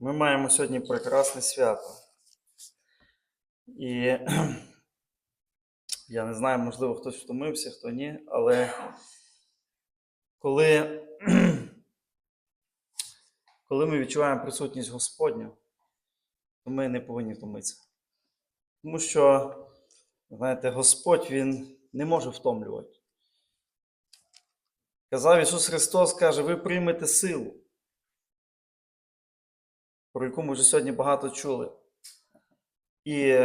Ми маємо сьогодні прекрасне свято. І я не знаю, можливо, хтось втомився, хто ні, але коли, коли ми відчуваємо присутність Господню, то ми не повинні втомитися. Тому що, знаєте, Господь Він не може втомлювати. Казав Ісус Христос, каже, ви приймете силу про яку ми вже сьогодні багато чули. І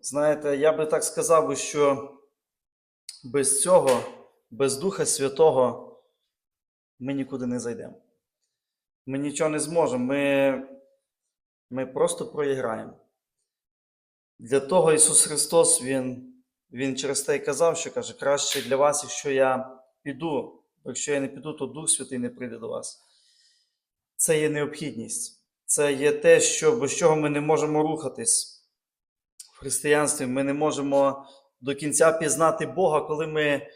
знаєте, я би так сказав, що без цього, без Духа Святого, ми нікуди не зайдемо. Ми нічого не зможемо. Ми, ми просто проіграємо. Для того Ісус Христос, Він, Він через те й казав, що каже, краще для вас, якщо я піду, якщо я не піду, то Дух Святий не прийде до вас це є необхідність. Це є те, що, без чого ми не можемо рухатись в християнстві. Ми не можемо до кінця пізнати Бога, коли ми,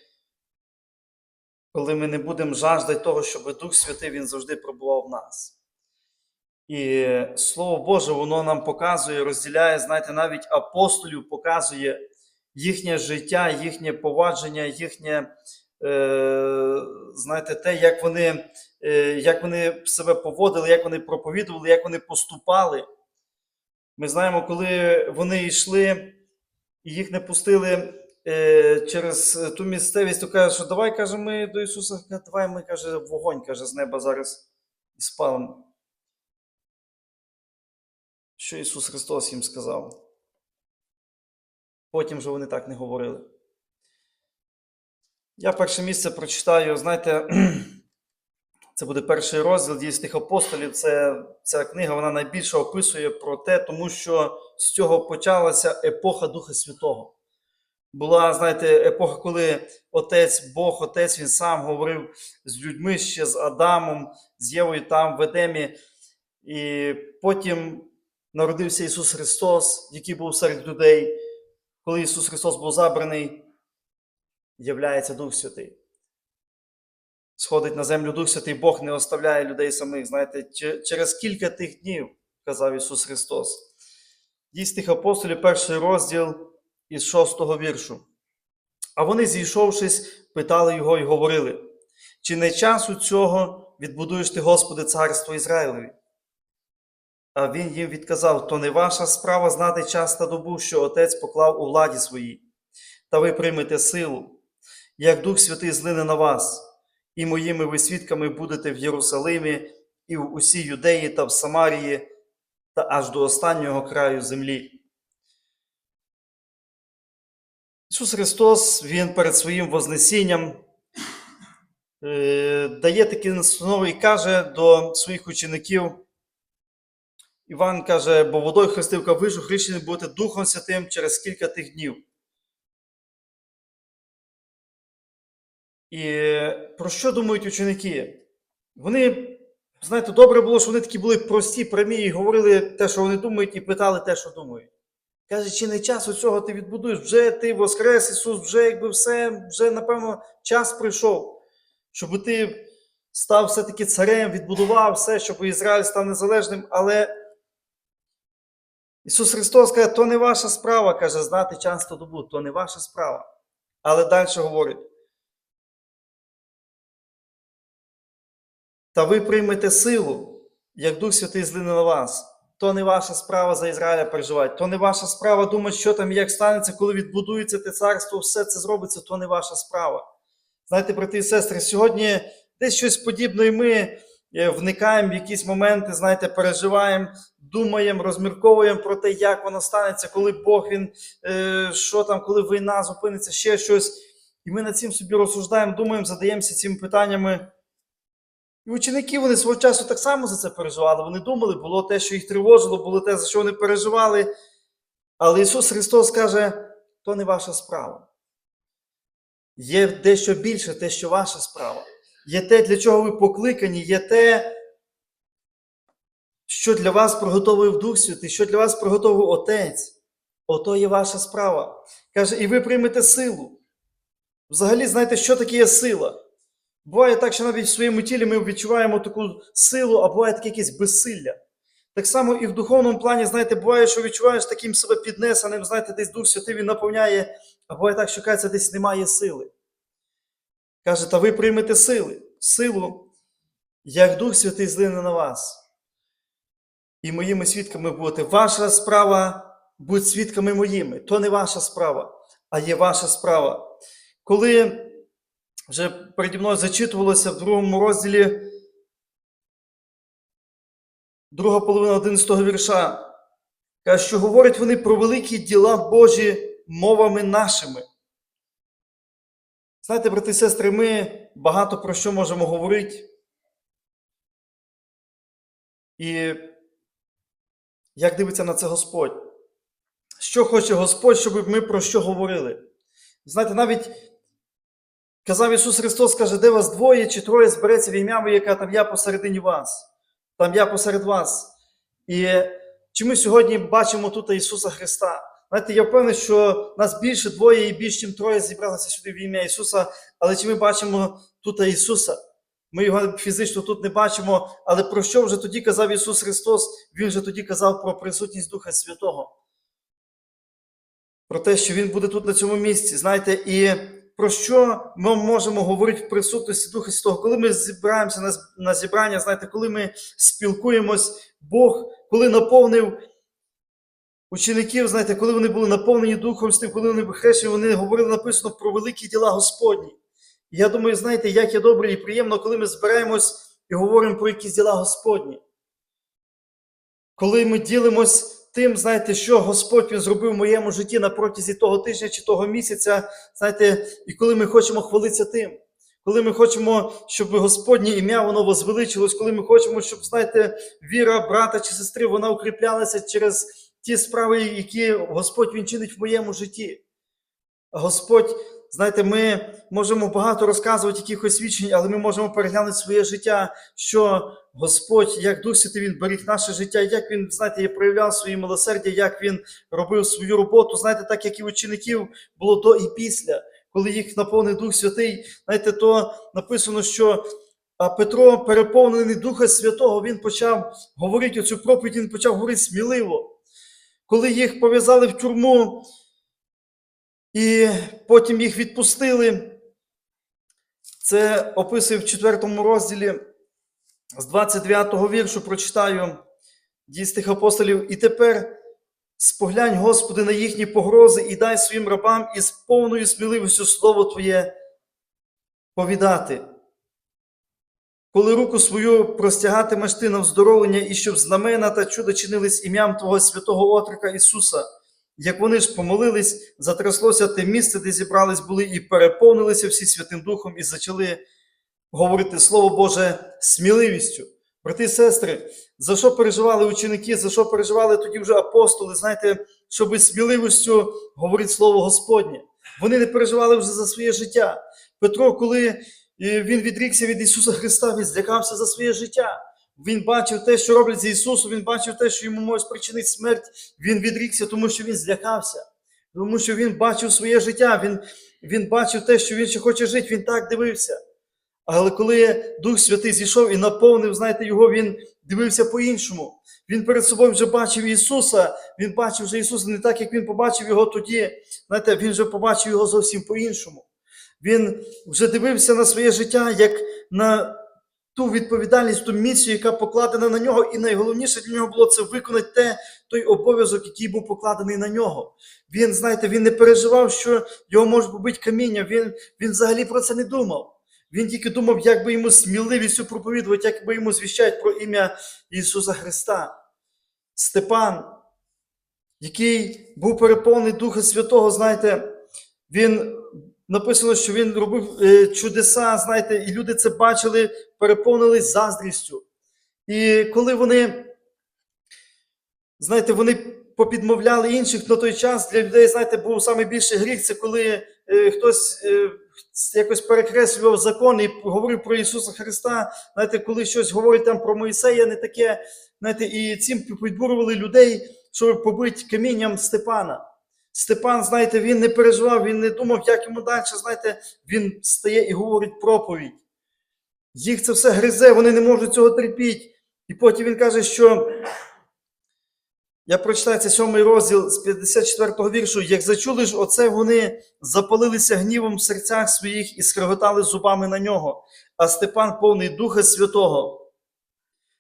коли ми не будемо жаждати того, щоб Дух Святий Він завжди пробував в нас. І Слово Боже, воно нам показує, розділяє, знаєте, навіть апостолів показує їхнє життя, їхнє повадження, їхнє, знаєте, те, як вони е, як вони себе поводили, як вони проповідували, як вони поступали. Ми знаємо, коли вони йшли і їх не пустили е, через ту місцевість, то каже, що давай, каже, ми до Ісуса, давай ми каже, вогонь каже, з неба зараз і спалимо. Що Ісус Христос їм сказав? Потім же вони так не говорили. Я перше місце прочитаю, знаєте, це буде перший розділ дій тих апостолів. Це, Ця книга вона найбільше описує про те, тому що з цього почалася епоха Духа Святого. Була, знаєте, епоха, коли Отець, Бог, Отець, Він сам говорив з людьми ще з Адамом, з Євою там в Едемі. І потім народився Ісус Христос, який був серед людей. Коли Ісус Христос був забраний, являється Дух Святий сходить на землю Дух Святий, Бог не оставляє людей самих. Знаєте, через кілька тих днів, казав Ісус Христос. Тих апостолів, перший розділ із шостого віршу. А вони, зійшовшись, питали його і говорили: чи не часу цього відбудуєш ти, Господи, царство Ізраїлеві? А він їм відказав: то не ваша справа знати час та добу, що Отець поклав у владі своїй, та ви приймете силу, як Дух Святий злине на вас і моїми ви свідками будете в Єрусалимі, і в усій Юдеї та в Самарії, та аж до останнього краю землі. Ісус Христос, Він перед своїм Вознесінням е, дає такі настанови і каже до своїх учеників. Іван каже, бо водою хрестивка вижу, хрещені будете Духом Святим через кілька тих днів. І про що думають ученики? Вони, знаєте, добре було, що вони такі були прості, прямі, і говорили те, що вони думають, і питали те, що думають. Каже, чи не час у цього ти відбудуєш? Вже ти воскрес, Ісус, вже якби все, вже, напевно, час прийшов, щоб ти став все-таки царем, відбудував все, щоб Ізраїль став незалежним. Але Ісус Христос каже, то не ваша справа, каже, знати час та добу, то не ваша справа. Але далі говорить. Та ви приймете силу, як Дух Святий злине на вас. То не ваша справа за Ізраїля переживати, то не ваша справа думати, що там і як станеться, коли відбудується те царство, все це зробиться, то не ваша справа. Знаєте, брати і сестри, сьогодні десь щось подібне, і ми е, вникаємо в якісь моменти, знаєте, переживаємо, думаємо, розмірковуємо про те, як воно станеться, коли Бог він, е, що там, коли війна зупиниться, ще щось. І ми над цим собі розсуждаємо, думаємо, задаємося цими питаннями. І ученики вони свого часу так само за це переживали. Вони думали, було те, що їх тривожило, було те, за що вони переживали. Але Ісус Христос каже, то не ваша справа. Є дещо більше, те, що ваша справа. Є те, для чого ви покликані, є те, що для вас приготовив Дух Святий, що для вас приготовив Отець. Ото є ваша справа. Каже, і ви приймете силу. Взагалі, знаєте, що таке сила? Буває так, що навіть в своєму тілі ми відчуваємо таку силу, а буває таке якесь безсилля. Так само і в духовному плані, знаєте, буває, що відчуваєш таким себе піднесеним, знаєте, десь Дух Святий він наповняє, а буває так, що кажеться, десь немає сили. Каже, та ви приймете сили, силу, як Дух Святий злине на вас. І моїми свідками будете. Ваша справа бути свідками моїми. То не ваша справа, а є ваша справа. Коли вже переді мною зачитувалося в другому розділі, друга половина 11 вірша, каже, що говорять вони про великі діла Божі мовами нашими. Знаєте, брати і сестри, ми багато про що можемо говорити. І як дивиться на це Господь? Що хоче Господь, щоб ми про що говорили? Знаєте, навіть казав Ісус Христос, каже, де вас двоє чи троє збереться в ім'я яка там я посередині вас, там я посеред вас. І чи ми сьогодні бачимо тут Ісуса Христа? Знаєте, я впевнений, що нас більше двоє і більше, ніж троє зібралися сюди в ім'я Ісуса, але чи ми бачимо тут Ісуса? Ми його фізично тут не бачимо, але про що вже тоді казав Ісус Христос? Він вже тоді казав про присутність Духа Святого. Про те, що Він буде тут на цьому місці. Знаєте, і про що ми можемо говорити в присутності Духа Святого? Коли ми зібраємося на, на зібрання, знаєте, коли ми спілкуємось, Бог, коли наповнив учеників, знаєте, коли вони були наповнені Духом Святим, коли вони хрещені, вони говорили написано про великі діла Господні. Я думаю, знаєте, як є добре і приємно, коли ми збираємось і говоримо про якісь діла Господні. Коли ми ділимось тим, знаєте, що Господь Він зробив в моєму житті на протязі того тижня чи того місяця, знаєте, і коли ми хочемо хвалитися тим, коли ми хочемо, щоб Господнє ім'я воно возвеличилось, коли ми хочемо, щоб, знаєте, віра брата чи сестри вона укріплялася через ті справи, які Господь Він чинить в моєму житті. Господь, знаєте, ми можемо багато розказувати якихось свідчень, але ми можемо переглянути своє життя, що Господь, як Дух Святий, Він беріг наше життя, як Він, знаєте, проявляв свої милосердя, як Він робив свою роботу, знаєте, так як і учеників було до і після, коли їх наповнив Дух Святий, знаєте, то написано, що а Петро, переповнений Духа Святого, він почав говорити оцю проповідь, він почав говорити сміливо. Коли їх пов'язали в тюрму, і потім їх відпустили. Це описує в 4 розділі з 29 го віршу прочитаю дій апостолів. І тепер споглянь, Господи, на їхні погрози і дай своїм рабам із повною сміливістю слово Твоє повідати. Коли руку свою простягатимеш ти на вздоровлення, і щоб знамена та чудо чинились ім'ям Твого святого Отрока Ісуса. Як вони ж помолились, затряслося те місце, де зібрались були, і переповнилися всі Святим Духом, і почали говорити Слово Боже сміливістю. Брати і сестри, за що переживали ученики, за що переживали тоді вже апостоли, знаєте, щоб сміливістю говорити Слово Господнє. Вони не переживали вже за своє життя. Петро, коли е, він відрікся від Ісуса Христа, він злякався за своє життя. Він бачив те, що роблять з Ісусом, він бачив те, що йому може спричинити смерть. Він відрікся, тому що він злякався, тому що він бачив своє життя, він, він бачив те, що він ще хоче жити, він так дивився. Але коли Дух Святий зійшов і наповнив, знаєте, його, він дивився по-іншому. Він перед собою вже бачив Ісуса, він бачив вже Ісуса не так, як він побачив його тоді. Знаєте, він вже побачив його зовсім по-іншому. Він вже дивився на своє життя як на ту відповідальність, ту місію, яка покладена на нього, і найголовніше для нього було це виконати те, той обов'язок, який був покладений на нього. Він, знаєте, він не переживав, що його може побити каміння. Він, він взагалі про це не думав. Він тільки думав, як би йому сміливістю проповідувати, як би йому звіщати про ім'я Ісуса Христа. Степан, який був переповнений Духа Святого, знаєте, він написано, що він робив е, чудеса, знаєте, і люди це бачили, переповнились заздрістю. І коли вони, знаєте, вони попідмовляли інших на той час, для людей, знаєте, був найбільший гріх, це коли е, хтось е, якось перекреслював закон і говорив про Ісуса Христа. Знаєте, коли щось говорить там про Моїсея, не таке, знаєте, і цим підбурювали людей, щоб побити камінням Степана. Степан, знаєте, він не переживав, він не думав, як йому далі, знаєте, він стає і говорить проповідь. Їх це все гризе, вони не можуть цього терпіти. І потім він каже, що я прочитаю це сьомий розділ з 54-го віршу. Як зачули ж оце, вони запалилися гнівом в серцях своїх і скреготали зубами на нього. А Степан, повний Духа Святого,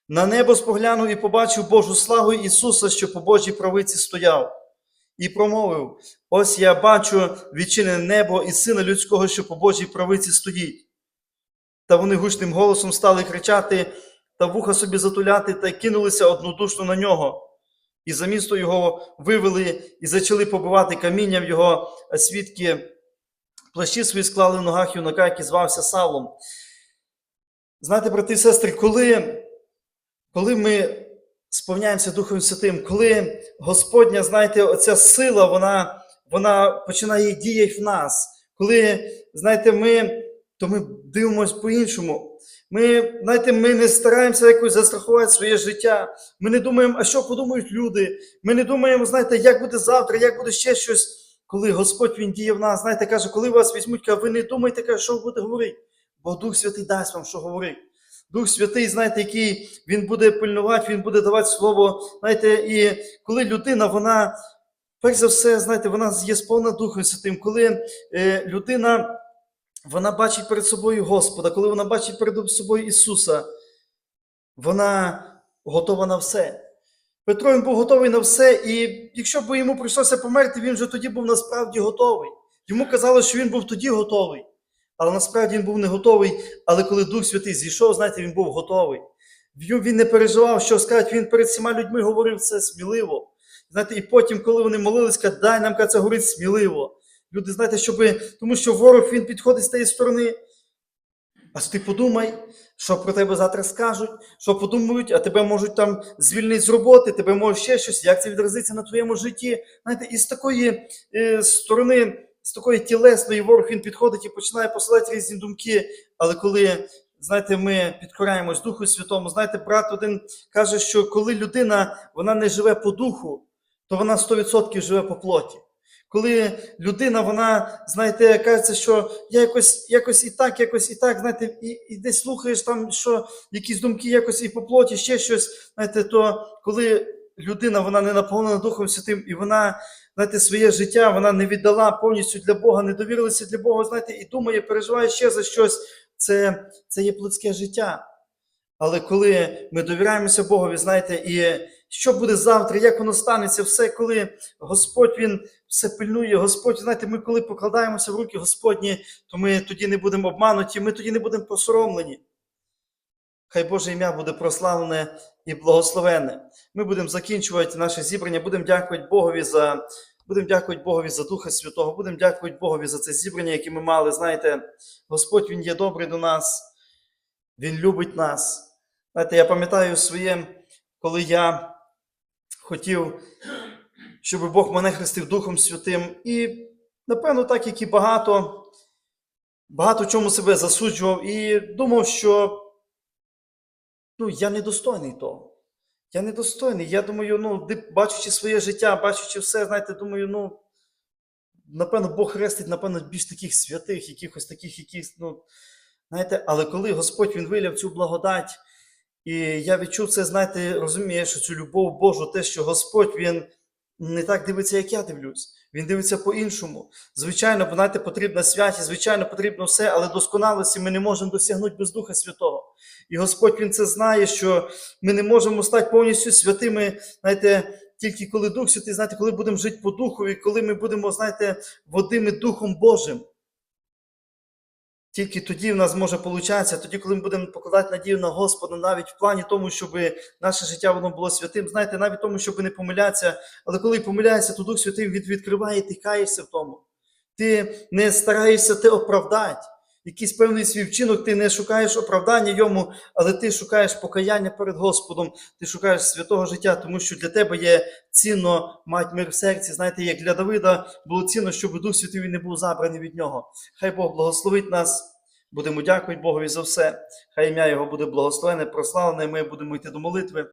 на небо споглянув і побачив Божу славу Ісуса, що по Божій правиці стояв, і промовив: Ось я бачу відчинене небо і сина людського, що по Божій правиці стоїть. Та вони гучним голосом стали кричати та вуха собі затуляти, та кинулися однодушно на нього. І за місто його вивели і почали побивати камінням його, а свідки плащі свої склали в ногах юнака, який звався Савлом. Знаєте, брати і сестри, коли, коли ми сповняємося Духом Святим, коли Господня, знаєте, оця сила, вона, вона починає діяти в нас. Коли, знаєте, ми, то ми дивимося по-іншому. Ми, знаєте, ми не стараємося якось застрахувати своє життя. Ми не думаємо, а що подумають люди. Ми не думаємо, знаєте, як буде завтра, як буде ще щось. Коли Господь Він діє в нас, знаєте, каже, коли вас візьмуть, ви не думайте, що ви будете говорити. Бо Дух Святий дасть вам, що говорити. Дух Святий, знаєте, який він буде пильнувати, він буде давати слово. Знаєте, і коли людина, вона, перш за все, знаєте, вона є сповна Духом Святим, коли е, людина вона бачить перед собою Господа, коли вона бачить перед собою Ісуса, вона готова на все. Петро він був готовий на все, і якщо б йому прийшлося померти, він вже тоді був насправді готовий. Йому казали, що він був тоді готовий, але насправді він був не готовий. Але коли Дух Святий зійшов, знаєте, він був готовий. Він не переживав, що скажуть, він перед всіма людьми говорив це сміливо. Знаєте, і потім, коли вони молились, казали, дай нам це говорить сміливо. Люди, знаєте, щоб, тому що ворог він підходить з тієї сторони. А ти подумай, що про тебе завтра скажуть, що подумають, а тебе можуть там звільнити з роботи, тебе може ще щось, як це відразиться на твоєму житті. Знаєте, і з такої е, сторони, з такої тілесної ворог він підходить і починає посилати різні думки. Але коли, знаєте, ми підкораємось Духу Святому, знаєте, брат один каже, що коли людина вона не живе по духу, то вона 100% живе по плоті. Коли людина, вона, знаєте, кажеться, що я якось якось і так, якось і так, знаєте, і, і десь слухаєш там, що якісь думки якось і по плоті, ще щось, знаєте, то коли людина вона не наповнена Духом Святим, і вона, знаєте, своє життя вона не віддала повністю для Бога, не довірилася для Бога, знаєте, і думає, переживає ще за щось, це, це є плотське життя. Але коли ми довіряємося Богові, знаєте, і що буде завтра, як воно станеться, все, коли Господь Він все пильнує, Господь, знаєте, ми коли покладаємося в руки Господні, то ми тоді не будемо обмануті, ми тоді не будемо посоромлені. Хай Боже ім'я буде прославлене і благословенне. Ми будемо закінчувати наше зібрання, будемо дякувати Богові за. Будемо дякувати Богові за Духа Святого, будемо дякувати Богові за це зібрання, яке ми мали. Знаєте, Господь Він є добрий до нас, Він любить нас. Знаєте, я пам'ятаю своє, коли я хотів, щоб Бог мене хрестив Духом Святим. І, напевно, так як і багато, багато чому себе засуджував і думав, що ну, я недостойний того. Я недостойний. Я думаю, ну, бачучи своє життя, бачучи все, знаєте, думаю, ну, напевно, Бог хрестить, напевно, більш таких святих, якихось таких, якісь, ну, знаєте, але коли Господь Він виляв цю благодать, і я відчув це, знаєте, розумієш, що цю любов Божу, те, що Господь Він не так дивиться, як я дивлюсь. Він дивиться по-іншому. Звичайно, знаєте, потрібна святість, звичайно, потрібно все, але досконалості ми не можемо досягнути без Духа Святого. І Господь Він це знає, що ми не можемо стати повністю святими, знаєте, тільки коли Дух Святий, знаєте, коли будемо жити по Духові, коли ми будемо, знаєте, водими Духом Божим. Тільки тоді в нас може получатися, тоді, коли ми будемо покладати надію на Господа, навіть в плані тому, щоб наше життя воно було святим, знаєте, навіть тому, щоб не помилятися. Але коли помиляєшся, то Дух Святий відкриває, ти каєшся в тому. Ти не стараєшся те оправдати. Якийсь певний свій вчинок, ти не шукаєш оправдання йому, але ти шукаєш покаяння перед Господом, ти шукаєш святого життя, тому що для тебе є цінно мати мир в серці. Знаєте, як для Давида було цінно, щоб Дух Святий не був забраний від нього. Хай Бог благословить нас. Будемо дякувати Богові за все. Хай ім'я Його буде благословене, прославлене. Ми будемо йти до молитви.